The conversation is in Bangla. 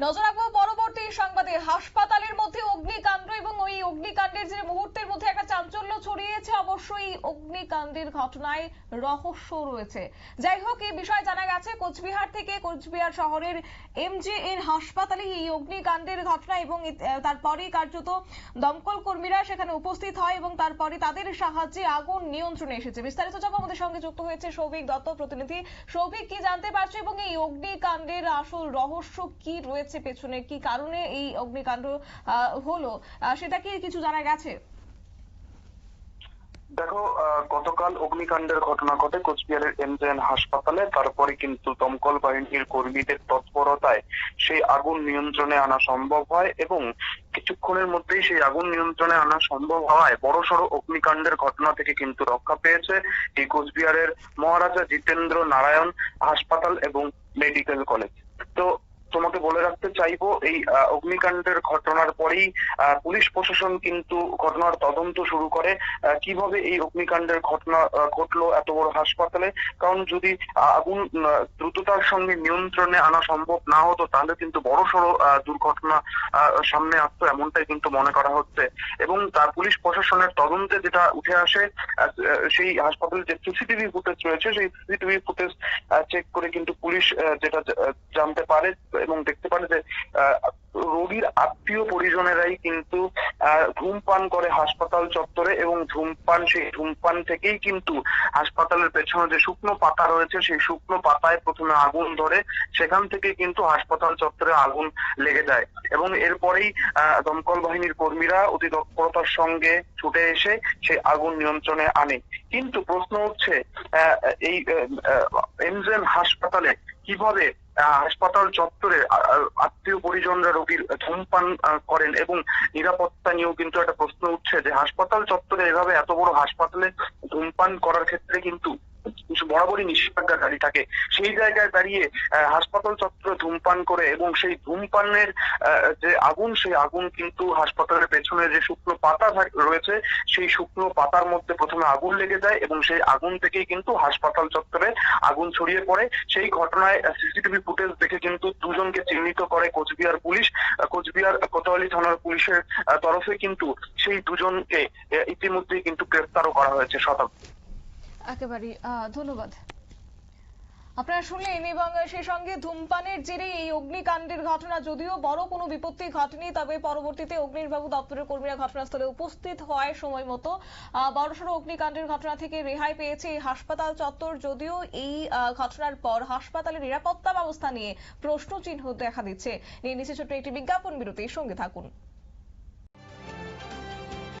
নজর রাখব পরবর্তী সংবাদে। হাসপাতালের মধ্যে অগ্নিকাণ্ড এবং ওই অগ্নিকাণ্ডের যে মুহূর্তের মধ্যে একটা চাঞ্চল্য ছড়িয়েছে অবশ্যই অগ্নিকাণ্ডের ঘটনায় রহস্য রয়েছে। যাই হোক এই বিষয়ে জানা গেছে, কোচবিহার থেকে কোচবিহার শহরের এমজে এর হাসপাতালে এই অগ্নিকাণ্ডের ঘটনা এবং তারপরেই কার্যত দমকল কর্মীরা সেখানে উপস্থিত হয় এবং তারপরে তাদের সাহায্যে আগুন নিয়ন্ত্রণে এসেছে। বিস্তারিত জানব, আমাদের সঙ্গে যুক্ত হয়েছে সৌভিক দত্ত প্রতিনিধি। সৌভিক, কি জানতে পারছ এবং এই অগ্নিকাণ্ডের আসল রহস্য কি রয়েছে পেছনে? কি কারণে এই অগ্নিকাণ্ড হলো? সেটা কি কিছু জানা গেছে? দেখো গতকাল অগ্নিকাণ্ডের ঘটনা ঘটে কোচবিহারের এমজেএন হাসপাতালে। তারপরে কিন্তু দমকল বাহিনীর কর্মীদের তৎপরতায় সেই আগুন নিয়ন্ত্রণে আনা সম্ভব হয় এবং কিছুক্ষণের মধ্যেই সেই আগুন নিয়ন্ত্রণে আনা সম্ভব হওয়ায় বড়সড় অগ্নিকাণ্ডের ঘটনা থেকে কিন্তু রক্ষা পেয়েছে এই কোচবিহারের মহারাজা জিতেন্দ্র নারায়ণ হাসপাতাল এবং মেডিকেল কলেজ। তো তোমাকে বলে রাখতে চাইব এই অগ্নিকাণ্ডের ঘটনার পরেই পুলিশ প্রশাসন কিন্তু ঘটনার তদন্ত শুরু করে। কীভাবে এই অগ্নিকাণ্ডের ঘটনা ঘটলো এত বড় হাসপাতালে? কারণ যদি আগুন দ্রুততার সঙ্গে নিয়ন্ত্রণে আনা সম্ভব না হতো তাহলে কিন্তু বড়সড় আহ, দুর্ঘটনা সামনে আসতো এমনটাই কিন্তু মনে করা হচ্ছে। এবং তার পুলিশ প্রশাসনের তদন্তে যেটা উঠে আসে সেই হাসপাতালে যে সিসিটিভি ফুটেজ রয়েছে সেই সিসিটিভি ফুটেজ চেক করে কিন্তু পুলিশ যেটা জানতে পারে এবং দেখতে পারে যে রোগীর আত্মীয় পরিজনেরাই কিন্তু ধূমপান করে হাসপাতাল চত্বরে এবং ধূমপান, সেই ধূমপান থেকেই কিন্তু হাসপাতালের পেছনে যে শুকনো পাতা রয়েছে, সেই শুকনো পাতায় প্রথমে আগুন ধরে, সেখান থেকে কিন্তু হাসপাতাল চত্বরে আগুন লেগে যায়। এবং এরপরেই দমকল বাহিনীর কর্মীরা অতি তৎপরতার সঙ্গে ছুটে এসে সেই আগুন নিয়ন্ত্রণে আনে। কিন্তু প্রশ্ন হচ্ছে এই এমজেন হাসপাতালে কীভাবে হাসপাতাল চত্বরে আত্মীয় পরিজনরা রোগীর ধূমপান করেন এবং নিরাপত্তা নিয়েও কিন্তু একটা প্রশ্ন উঠছে যে হাসপাতাল চত্বরে এভাবে এত বড় হাসপাতালে ধূমপান করার ক্ষেত্রে কিন্তু বরাবরই নিষেধাজ্ঞা জারি থাকে। সেই জায়গায় দাঁড়িয়ে হাসপাতাল চত্বরে ধূমপান করে এবং সেই ধূমপানের যে আগুন, সেই আগুন কিন্তু হাসপাতালের পেছনে যে শুকনো পাতা রয়েছে, সেই শুকনো পাতার মধ্যে প্রথমে আগুন লেগে যায় এবং সেই আগুন থেকেই কিন্তু হাসপাতাল চত্বরে আগুন ছড়িয়ে পড়ে। সেই ঘটনায় সিসিটিভি ফুটেজ দেখে কিন্তু দুজনকে চিহ্নিত করে কোচবিহার পুলিশ। কোচবিহার কোতোয়ালি থানার পুলিশের তরফে কিন্তু সেই দুজনকে ইতিমধ্যেই কিন্তু গ্রেফতারও করা হয়েছে শতাব্দী একেবারে ধন্যবাদ। আপনারা শুনলেন এবং সেই সঙ্গে ধূমপানের জেরে এই অগ্নিকাণ্ডের ঘটনা। যদিও বড় কোনো বিপত্তি ঘটেনি, তবে পরবর্তীতে অগ্নিনির্বাপক দপ্তরের কর্মীরা ঘটনাস্থলে উপস্থিত হয় সময় মতো বড়সড় অগ্নিকাণ্ডের ঘটনা থেকে রেহাই পেয়েছে হাসপাতাল চত্বর। যদিও এই ঘটনার পর হাসপাতালের নিরাপত্তা ব্যবস্থা নিয়ে প্রশ্ন চিহ্ন দেখা দিচ্ছে। নিয়ে নিচ্ছে ছোট্ট একটি বিজ্ঞাপন বিরতির সঙ্গে থাকুন।